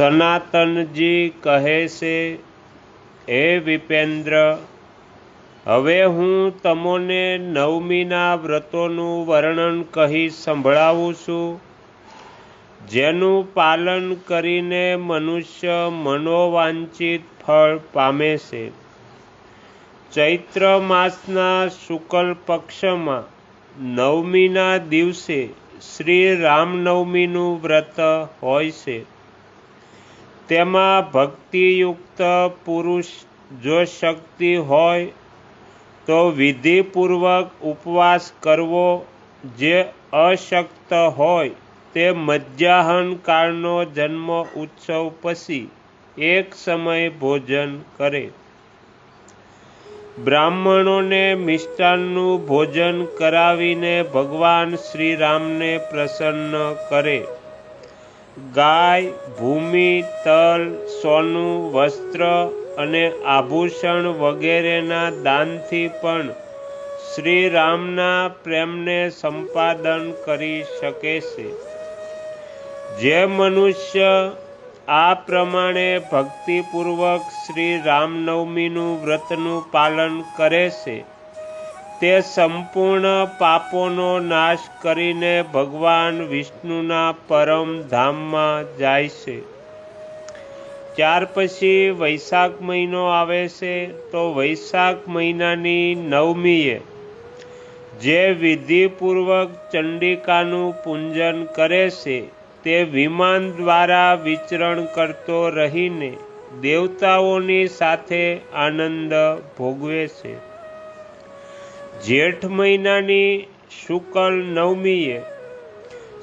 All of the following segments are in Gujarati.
સનાતનજી કહે છે, હે વિપેન્દ્ર, હવે હું તમોને નવમીના વ્રતોનું વર્ણન કહી સંભળાવું છું. જેનું પાલન કરીને મનુષ્ય મનોવાંછિત ફળ પામે છે. ચૈત્ર માસના શુક્લ પક્ષમાં નવમીના દિવસે શ્રી રામનવમીનું વ્રત હોય છે. તેમાં ભક્તિયુક્ત પુરુષ જો શક્તિ હોય, તો વિધિપૂર્વક ઉપવાસ કરવો જે અશક્ત હોય તે મધ્યાહન કાળનો જન્મ ઉત્સવ પછી એક સમય ભોજન કરે. બ્રાહ્મણોને મિષ્ટાનનું ભોજન કરાવીને ભગવાન શ્રીરામને પ્રસન્ન કરે. ગાય, ભૂમિ, તલ, સોનું, વસ્ત્ર અને આભૂષણ વગેરેના દાનથી પણ શ્રી રામના પ્રેમને સંપાદન કરી શકે છે. જે મનુષ્ય આ પ્રમાણે ભક્તિપૂર્વક શ્રી રામનવમીનું વ્રતનું પાલન કરે છે તે સંપૂર્ણ પાપોનો નાશ કરીને ભગવાન વિષ્ણુના પરમ ધામમાં જાય છે. ત્યાર પછી વૈશાખ મહિનો આવે છે તો વૈશાખ મહિનાની નવમીએ જે વિધિપૂર્વક ચંડિકાનું પૂજન કરે છે તે વિમાન દ્વારા વિચરણ કરતો રહીને દેવતાઓની સાથે આનંદ ભોગવે છે. જેઠ મહિનાની શુકલ નવમીએ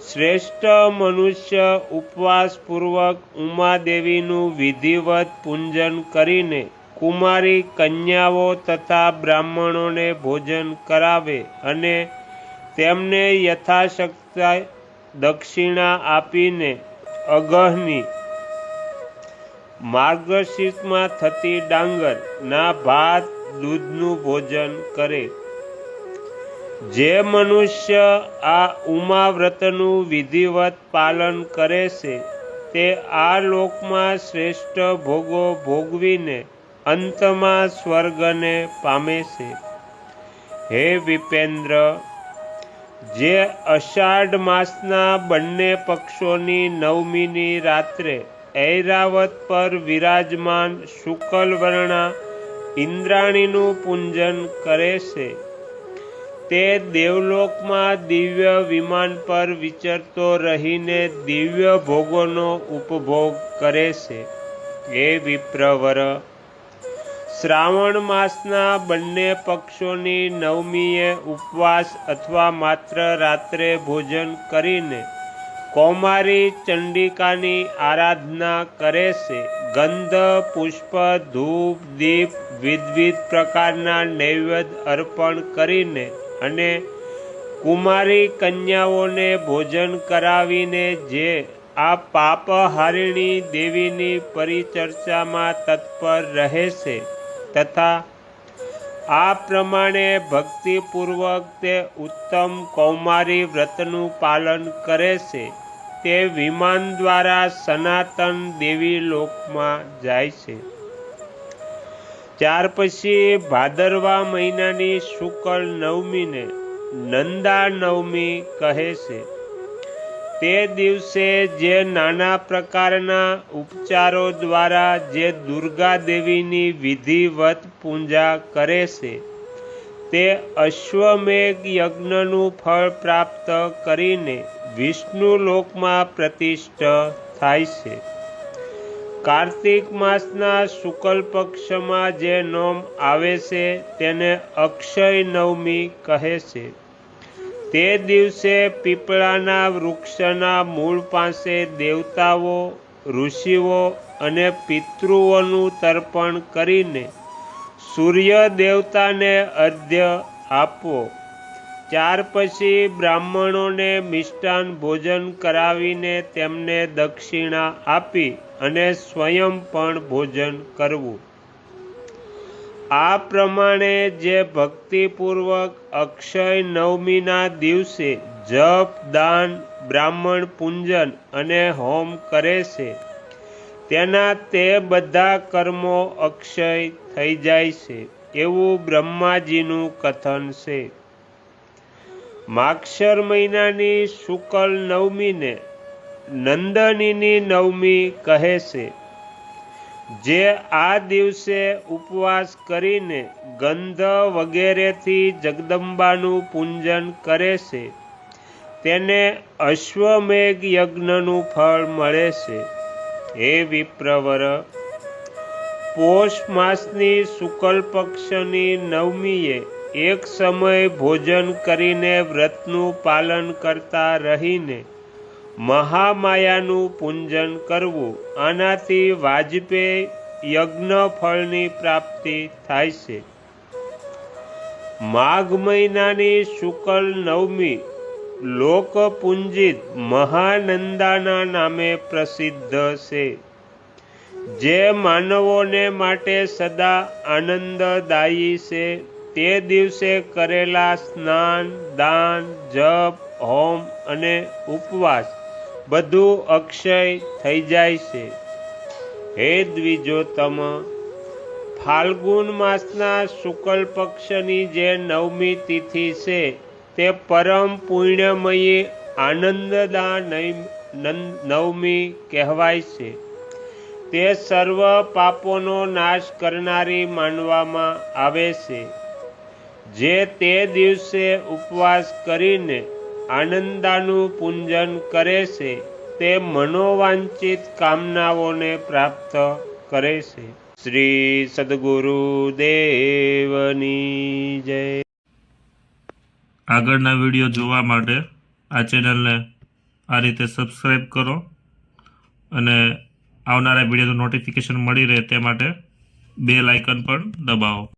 શ્રેષ્ઠ મનુષ્ય ઉપવાસપૂર્વક ઉમાદેવીનું વિધિવત પૂજન કરીને કુમારી કન્યાઓ તથા બ્રાહ્મણોને ભોજન કરાવે અને તેમને યથાશક્તિ દક્ષિણા આપીને અગહની માર્ગશીર્ષમાં થતી ડાંગરના ભાત, દૂધનું ભોજન કરે. જે મનુષ્ય આ ઉમાવ્રતનું વિધિવત પાલન કરે છે, તે આ લોકમાં શ્રેષ્ઠ ભોગો ભોગવીને અંતમાં સ્વર્ગને પામે છે. હે વિપેન્દ્ર, જે અષાઢ માસના બંને પક્ષોની નવમીની રાત્રે ઐરાવત પર વિરાજમાન શુકલ વર્ણા ઇન્દ્રાણીનું પૂજન કરે છે તે દેવલોકમાં દિવ્ય વિમાન પર વિચરતો રહીને દિવ્ય ભોગોનો ઉપભોગ કરે છે. એ વિપ્રવર, શ્રાવણ માસના બંને પક્ષોની નવમીએ ઉપવાસ અથવા માત્ર રાત્રે ભોજન કરીને કૌમારી ચંડિકાની આરાધના કરે છે. ગંધ, પુષ્પ, ધૂપ, દીપ વિવિધ પ્રકારના નૈવેદ્ય અર્પણ કરીને અને કુમારી કન્યાઓને ભોજન કરાવીને જે આ પાપહારિણી દેવીની પરિચર્ચામાં તત્પર રહે છે તથા આ પ્રમાણે ભક્તિપૂર્વક તે ઉત્તમ કૌમારી વ્રતનું પાલન કરે છે તે વિમાન દ્વારા સનાતન દેવી લોકમાં જાય છે. ત્યાર પછી ભાદરવા મહિનાની શુકલ નવમીને નંદા નવમી કહે છે. તે દિવસે જે નાના પ્રકારના ઉપચારો દ્વારા જે દુર્ગા દેવીની વિધિવત પૂજા કરે છે, તે અશ્વમેઘ યજ્ઞનું ફળ પ્રાપ્ત કરીને વિષ્ણુ લોકમાં પ્રતિષ્ઠ થાય છે. કાર્તિક માસના શુક્લ પક્ષમાં જે નોમ આવે છે તેને અક્ષય નવમી કહે છે. તે દિવસે પીપળાના વૃક્ષના મૂળ પાસે દેવતાઓ, ઋષિઓ અને પિતૃઓનું તર્પણ કરીને સૂર્ય દેવતાને અર્ધ્ય આપવો. ત્યાર પછી બ્રાહ્મણોને મિષ્ટાન ભોજન કરાવીને તેમને દક્ષિણા આપી અને સ્વયં પણ ભોજન કરવું. આ પ્રમાણે જે ભક્તિપૂર્વક અક્ષય નવમીના દિવસે જપ, દાન, બ્રાહ્મણ પૂંજન અને હોમ કરે છે, તેના તે બધા કર્મો અક્ષય થઈ જાય છે, એવું બ્રહ્માજીનું કથન છે. માક્ષર મહિનાની શુકલ નવમીને નંદનીની નવમી કહે છે, જે આ દિવસે ઉપવાસ કરીને ગંધ વગેરેથી જગદંબાનું પૂજન કરે છે, તેને અશ્વમેઘ યજ્ઞનું ફળ મળે છે. હે વિપ્રવર, પોષ માસની શુકલ પક્ષની નવમીએ એક સમય ભોજન કરીને વ્રતનું પાલન કરતા રહીને મહામાયાનું પૂજન કરવું, આનાથી વાજપેયી યજ્ઞ ફળની પ્રાપ્તિ થાય છે. માઘ મહિનાની શુકલ નવમી લોકપુંજિત મહાનંદાના નામે પ્રસિદ્ધ છે, જે માનવોને માટે સદા આનંદદાયી છે. તે દિવસે કરેલા સ્નાન, દાન, જપ, હોમ અને ઉપવાસ બધું અક્ષય થઈ જાય છે. હે દ્વિજોતમ ફાલ્ગુન માસના શુક્લ પક્ષની જે નવમી તિથિ છે, તે પરમ પુણ્યમયી આનંદદા નવમી કહેવાય છે. તે સર્વ પાપોનો નાશ કરનારી માનવામાં આવે છે. જે તે દિવસે ઉપવાસ કરીને આનંદાનું પૂજન કરે છે, તે મનોવાંચિત કામનાઓને પ્રાપ્ત કરે છે. શ્રી સદગુરુ દેવની જય. આગળના વીડિયો જોવા માટે આ ચેનલને આ રીતે સબસ્ક્રાઈબ કરો અને આવનારા વિડીયોનું નોટિફિકેશન મળી રહે તે માટે બે લાઇકન પણ દબાવો.